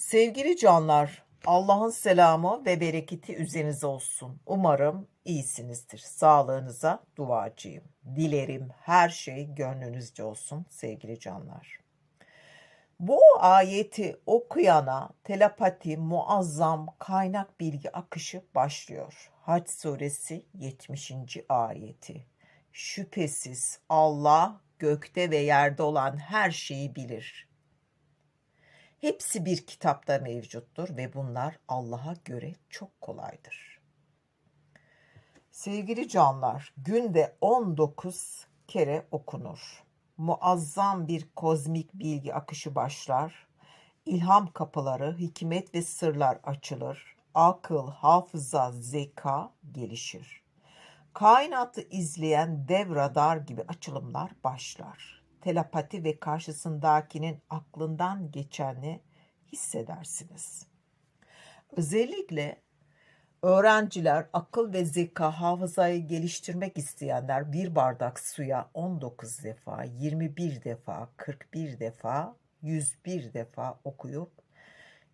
Sevgili canlar, Allah'ın selamı ve bereketi üzerinize olsun. Umarım iyisinizdir. Sağlığınıza duacıyım. Dilerim her şey gönlünüzce olsun sevgili canlar. Bu ayeti okuyana telepati muazzam kaynak bilgi akışı başlıyor. Hac suresi 70. ayeti. Şüphesiz Allah gökte ve yerde olan her şeyi bilir. Hepsi bir kitapta mevcuttur ve bunlar Allah'a göre çok kolaydır. Sevgili canlar, günde 19 kere okunur. Muazzam bir kozmik bilgi akışı başlar. İlham kapıları, hikmet ve sırlar açılır. Akıl, hafıza, zeka gelişir. Kainatı izleyen dev radar gibi açılımlar başlar. Telepati ve karşısındakinin aklından geçeni hissedersiniz. Özellikle öğrenciler, akıl ve zeka hafızayı geliştirmek isteyenler bir bardak suya 19 defa, 21 defa, 41 defa, 101 defa okuyup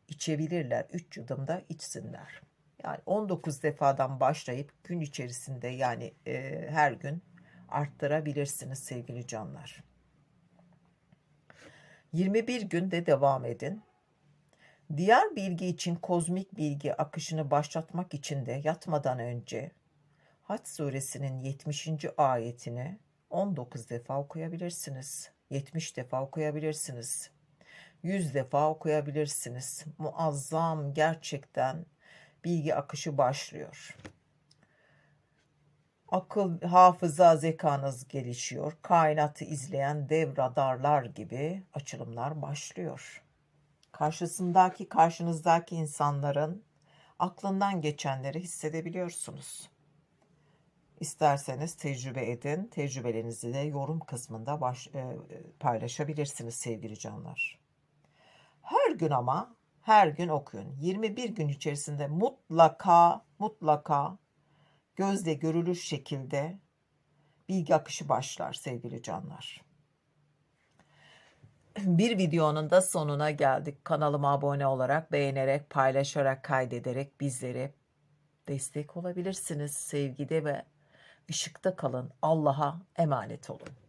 içebilirler. 3 yudumda içsinler. Yani 19 defadan başlayıp gün içerisinde yani e, her gün arttırabilirsiniz sevgili canlar. 21 günde devam edin. Diğer bilgi için kozmik bilgi akışını başlatmak için de yatmadan önce Haç suresinin 70. ayetini 19 defa okuyabilirsiniz. 70 defa okuyabilirsiniz. 100 defa okuyabilirsiniz. Muazzam gerçekten bilgi akışı başlıyor. Akıl, hafıza, zekanız gelişiyor. Kainatı izleyen dev radarlar gibi açılımlar başlıyor. Karşısındaki, karşınızdaki insanların aklından geçenleri hissedebiliyorsunuz. İsterseniz tecrübe edin. Tecrübelerinizi de yorum kısmında baş, e, paylaşabilirsiniz sevgili canlar. Her gün ama her gün okuyun. 21 gün içerisinde mutlaka mutlaka gözle görülür şekilde bilgi akışı başlar sevgili canlar. Bir videonun da sonuna geldik. Kanalıma abone olarak, beğenerek, paylaşarak, kaydederek bizlere destek olabilirsiniz. Sevgide ve ışıkta kalın. Allah'a emanet olun.